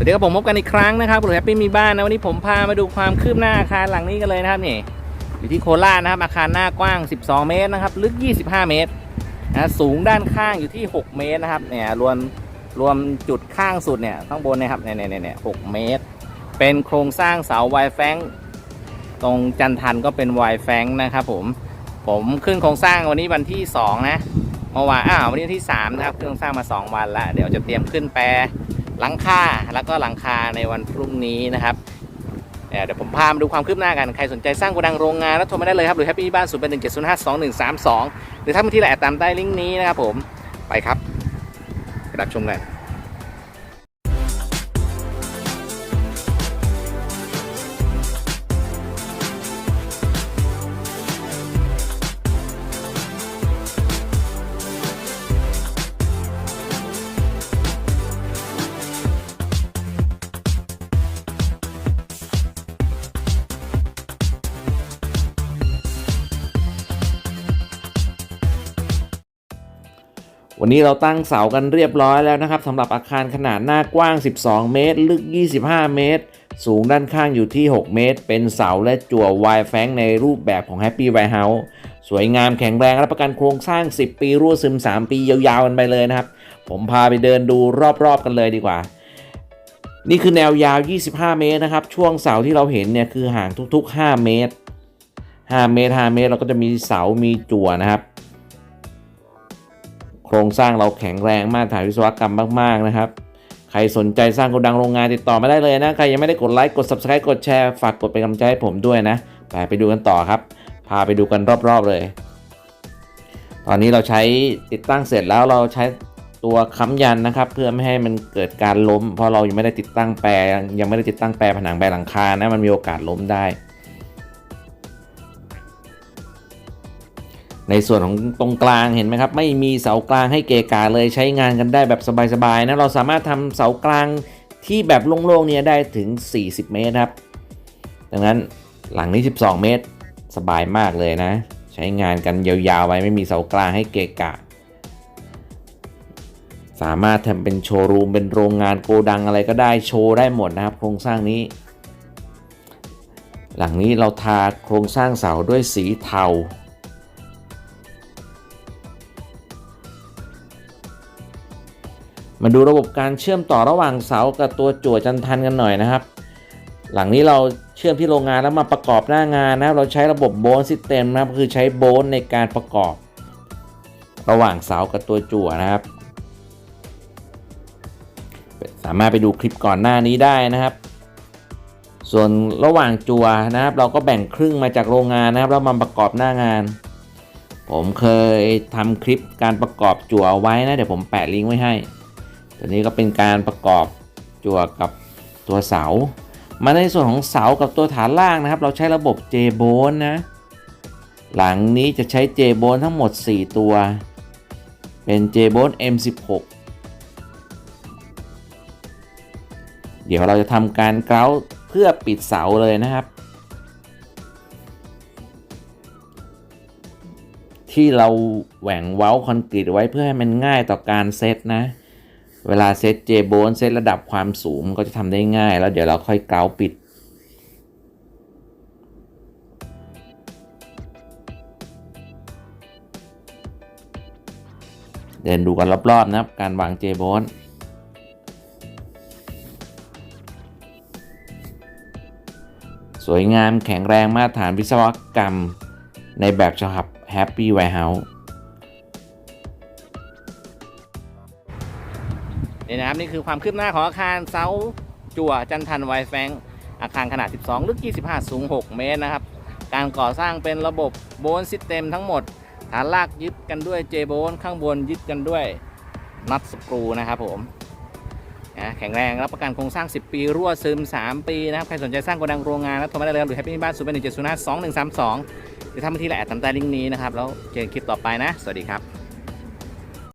สวัสดีครับผมพบกันอีกครั้งนะครับหรือแฮปปี้มีบ้านนะวันนี้ผมพามาดูความคืบหน้าอาคารหลังนี้กันเลยนะครับนี่อยู่ที่โคราชนะครับอาคารหน้ากว้าง 12 เมตรนะครับลึก 25 เมตรนะสูงด้านข้างอยู่ที่ 6 เมตรนะครับเนี่ยรวมรวมจุดข้างสุดเนี่ยข้างบนนะครับเนี่ยเนี่ยเนี่ยหเมตร เป็นโครงสร้างเสาไวแฟงตรงจันทันก็เป็นไวแฟงนะครับผมผมขึ้นโครงสร้างวันนี้วันที่ 2 นะเมื่อวานอ้าววันนี้ที่3นะครับขึ้นโครงสร้างมา 2 วันละเดี๋ยวจะเตรียมขึ้นแปร หลังคาแล้วก็หลังคาในวันพรุ่งนี้นะครับเดี๋ยวผมพามาดูความคืบหน้ากัน ใครสนใจสร้างโกดังโรงงานแล้วโทรมาได้เลยครับ หรือแฮปปี้บ้านศูนย์เป็นหนึ่งเจ็ดศูนย์ห้าสองหนึ่งสามสองหรือถ้ามาที่แหละตามใต้ลิงก์นี้นะครับผม ไปครับไปรับชมกัน วันนี้เราตั้งเสากันเรียบร้อยแล้วนะครับสำหรับอาคารขนาดหน้ากว้าง 12 เมตร ลึก 25 เมตร สูงด้านข้างอยู่ที่ 6 เมตร เป็นเสาและจั่ววายแฟงในรูปแบบของ Happy White House สวยงามแข็งแรงรับประกันโครงสร้าง 10 ปีรั่วซึม 3 ปียาวๆกันไปเลยนะครับ ผมพาไปเดินดูรอบๆกันเลยดีกว่า นี่คือแนวยาว 25 เมตรนะครับ ช่วงเสาที่เราเห็นเนี่ยคือห่างทุกๆ 5 เมตร 5 เมตร 5 เมตรเราก็จะมีเสามีจั่วนะครับ โครงสร้างเราแข็งแรงมาตรฐานวิศวกรรมมาก ๆ นะครับ ใครสนใจสร้างโกดังโรงงานติดต่อมาได้เลยนะ ใครยังไม่ได้กดไลค์กด subscribe กดแชร์ฝากกดเป็นกำลังใจให้ผมด้วยนะไปไปดูกันต่อครับ พาไปดูกันรอบ ๆ เลย ตอนนี้เราใช้ติดตั้งเสร็จแล้วเราใช้ตัวค้ำยันนะครับ เพื่อไม่ให้มันเกิดการล้ม เพราะเรายังไม่ได้ติดตั้งแปรยังไม่ได้ติดตั้งแปรผนังแปรหลังคานะมันมีโอกาสล้มได้ ในส่วนของตรงกลางเห็นไหมครับ ไม่มีเสากลางให้เกะกาเลยใช้งานกันได้แบบสบายๆนะเราสามารถทำเสากลางที่แบบโล่งๆเนี่ยได้ถึง 40 เมตรครับ ดังนั้นหลังนี้ 12 เมตรสบายมากเลยนะ ใช้งานกันยาวๆไปไม่มีเสากลางให้เกะกะ สามารถทำเป็นโชว์รูมเป็นโรงงานโกดังอะไรก็ได้โชว์ได้หมดนะครับ โครงสร้างนี้ หลังนี้เราทาโครงสร้างเสาด้วยสีเทา มาดูระบบการเชื่อมต่อระหว่างเสากับตัวจั่วจันทันกันหน่อยนะครับ หลังนี้เราเชื่อมที่โรงงานแล้วมาประกอบหน้างานนะครับ เราใช้ระบบโบนซิสเต็มนะครับคือใช้โบนในการประกอบ ระหว่างเสากับตัวจั่วนะครับ สามารถไปดูคลิปก่อนหน้านี้ได้นะครับ ส่วนระหว่างจั่วนะครับ เราก็แบ่งครึ่งมาจากโรงงานนะครับแล้วมาประกอบหน้างานผมเคยทำคลิปการประกอบจั่วเอาไว้นะ เดี๋ยวผมแปะลิงก์ไว้ให้ ตัวนี้ก็เป็นการประกอบจั่วกับตัวเสา มาในส่วนของเสากับตัวฐานล่างนะครับ เราใช้ระบบ j b o n e นะ หลังนี้จะใช้ j b o n e ทั้งหมด 4 ตัว เป็น j b o n e M16 เดี๋ยวเราจะทำการเกลาเพื่อปิดเสาเลยนะครับ ที่เราแหว่งเว้าคอนกรีตไว้เพื่อให้มันง่ายต่อการเซตนะ เวลาเซตเจโบนเซตระดับความสูงก็จะทำได้ง่าย แล้วเดี๋ยวเราค่อยเกาปิด เดินดูกันรอบๆนะครับการวางเจโบนสวยงามแข็งแรงมาตรฐานวิศวกรรมในแบบฉบับ Happy Warehouse นี่นะครับนี่คือความคืบหน้าของอาคารเสาจั่วจันทันไวแฟงอาคารขนาด 12 ลึก 25 สูง 6 เมตรนะครับ การก่อสร้างเป็นระบบโบนซิสเต็มทั้งหมด ฐานลากยึดกันด้วยเจโบนข้างบนยึดกันด้วยน็อตสกรูนะครับผมนะแข็งแรงรับประกันโครงสร้าง 10 ปีรั่วซึม 3 ปีนะครับ ใครสนใจสร้างโกดังโรงงานแล้วโทรมาได้เลยหรือแฮปปี้บ้านศูนย์เป็นหนึ่งเจ็ดศูนย์ห้าสองหนึ่งสามสองหรือถ้ามาที่แหละตามใต้ลิงก์นี้นะครับ แล้วเจอกันคลิปต่อไปนะ สวัสดีครับ